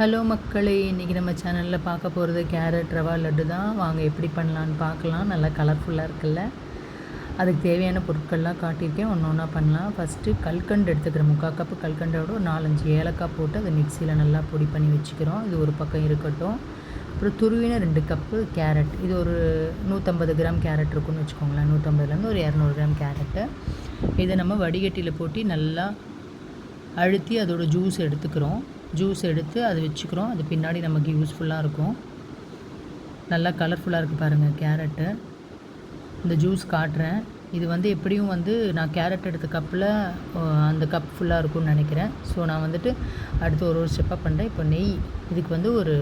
Hello மக்களே இன்றைக்கி நம்ம சேனலில் பார்க்க போகிறது கேரட் ரவா லட்டு தான். வாங்க எப்படி பண்ணலான்னு பார்க்கலாம். நல்லா கலர்ஃபுல்லாக இருக்குல்ல. அதுக்கு தேவையான பொருட்கள்லாம் காட்டியிருக்கேன். ஒன்று ஒன்றா பண்ணலாம். ஃபஸ்ட்டு கல்கண்டு எடுத்துக்கிறேன். முக்கால் கப்பு கல்கண்டோட ஒரு நாலஞ்சு ஏலக்காய் போட்டு அதை மிக்சியில் நல்லா பொடி பண்ணி வச்சுக்கிறோம். இது ஒரு பக்கம் இருக்கட்டும். அப்புறம் துருவின ரெண்டு கப்பு கேரட். இது ஒரு நூற்றம்பது கிராம் கேரட் இருக்குன்னு வச்சுக்கோங்களேன். நூற்றம்பதுலேருந்து ஒரு இரநூறு கிராம் கேரட்டு இதை நம்ம வடிகட்டியில் போட்டி நல்லா அழுத்தி அதோடய ஜூஸ் எடுத்துக்கிறோம். ஜூஸ் எடுத்து அதை வச்சுக்கிறோம். அது பின்னாடி நமக்கு யூஸ்ஃபுல்லாக இருக்கும். நல்லா கலர்ஃபுல்லாக இருக்குது பாருங்கள் கேரட்டு இந்த ஜூஸ் காட்டுறேன். இது வந்து எப்படியும் வந்து நான் கேரட் எடுத்த கப்பில் அந்த கப் ஃபுல்லாக இருக்கும்னு நினைக்கிறேன். ஸோ நான் வந்துட்டு அடுத்து ஒரு ஒரு ஸ்டெப்பாக பண்ணுறேன் இப்போ நெய் இதுக்கு வந்து ஒரு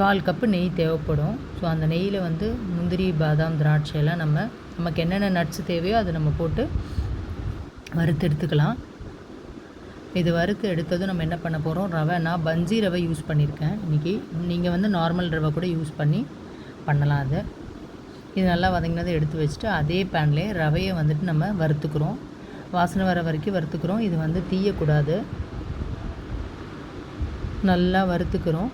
கால் கப்பு நெய் தேவைப்படும். ஸோ அந்த நெய்யில் வந்து முந்திரி பாதாம் திராட்சையெல்லாம் நம்ம நமக்கு என்னென்ன நட்ஸ் தேவையோ அதை நம்ம போட்டு வறுத்து எடுத்துக்கலாம். இது வறுத்து எடுத்ததும் நம்ம என்ன பண்ண போகிறோம் ரவை. நான் பஞ்சி ரவை யூஸ் பண்ணியிருக்கேன் இன்றைக்கி நீங்கள் வந்து நார்மல் ரவை கூட யூஸ் பண்ணி பண்ணலாம் அதை இது நல்லா வதங்கினதை எடுத்து வச்சுட்டு அதே பேன்லேயே ரவையை வந்துட்டு நம்ம வறுத்துக்கிறோம். வாசனை வர வரைக்கும் வறுத்துக்கிறோம். இது வந்து தீயக்கூடாது. நல்லா வறுத்துக்கிறோம்.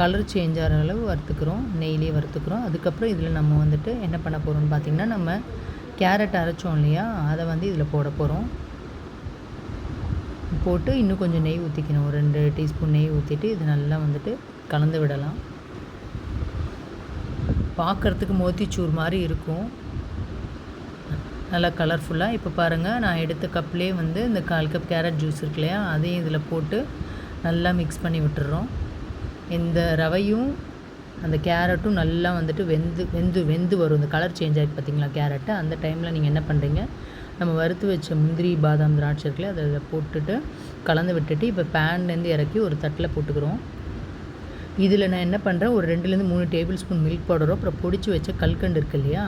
கலர் சேஞ்ச் ஆகிற அளவு வறுத்துக்கிறோம். நெய்லேயே வறுத்துக்கிறோம். அதுக்கப்புறம் இதில் நம்ம வந்துட்டு என்ன பண்ண போகிறோம்னு பார்த்திங்கன்னா நம்ம கேரட் அரைச்சோம் இல்லையா? அதை வந்து இதில் போட போகிறோம் போட்டு இன்னும் கொஞ்சம் நெய் ஊற்றிக்கணும் ஒரு ரெண்டு டீஸ்பூன் நெய் ஊற்றிட்டு இது நல்லா வந்துட்டு கலந்து விடலாம். பார்க்குறதுக்கு மோத்திச்சூர் மாதிரி இருக்கும். நல்லா கலர்ஃபுல்லாக இப்போ பாருங்கள் நான் எடுத்த கப்லேயே வந்து இந்த கால் கப் கேரட் ஜூஸ் இருக்கு இல்லையா? அதையும் இதில் போட்டு நல்லா மிக்ஸ் பண்ணி விட்டுறோம். இந்த ரவையும் அந்த கேரட்டும் நல்லா வந்துட்டு வெந்து வெந்து வெந்து வரும். இந்த கலர் சேஞ்ச் ஆகிட்டு பார்த்தீங்களா கேரட்டு அந்த டைமில் நீங்கள் என்ன பண்ணுறீங்க நம்ம வறுத்து வச்ச முந்திரி பாதாம் திராட்சை இருக்குல்ல அதை போட்டுட்டு கலந்து விட்டுட்டு இப்போ பேன்லேருந்து இறக்கி ஒரு தட்டில் போட்டுக்கிறோம். இதில் நான் என்ன பண்ணுறேன் ஒரு ரெண்டுலேருந்து மூணு டேபிள் ஸ்பூன் மில்க் பவுடரும் அப்புறம் பொடிச்சு வச்ச கல்கண்டு இருக்கு இல்லையா?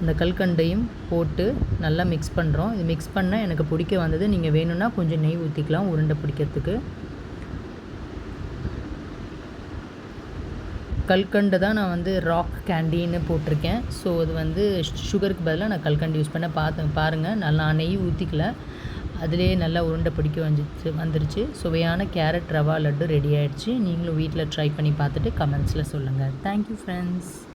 அந்த கல்கண்டையும் போட்டு நல்லா மிக்ஸ் பண்ணுறோம். இது மிக்ஸ் பண்ணால் எனக்கு பிடிக்க வந்தது நீங்கள் வேணும்னா கொஞ்சம் நெய் ஊற்றிக்கலாம் உருண்டை பிடிக்கிறதுக்கு. கல்கண்டு தான் நான் வந்து ராக் கேண்டின்னு போட்டிருக்கேன். ஸோ அது வந்து சுகருக்கு பதிலாக நான் கல்கண்டு யூஸ் பண்ண பார்த்து பாருங்கள் நல்லா நெய் ஊற்றிக்கல அதிலே நல்லா உருண்டை பிடிக்க வந்துச்சு வந்துருச்சு. சுவையான கேரட் ரவா லட்டு ரெடி ஆகிடுச்சு நீங்களும் வீட்டில் ட்ரை பண்ணி பார்த்துட்டு கமெண்ட்ஸில் சொல்லுங்கள் தேங்க்யூ ஃப்ரெண்ட்ஸ்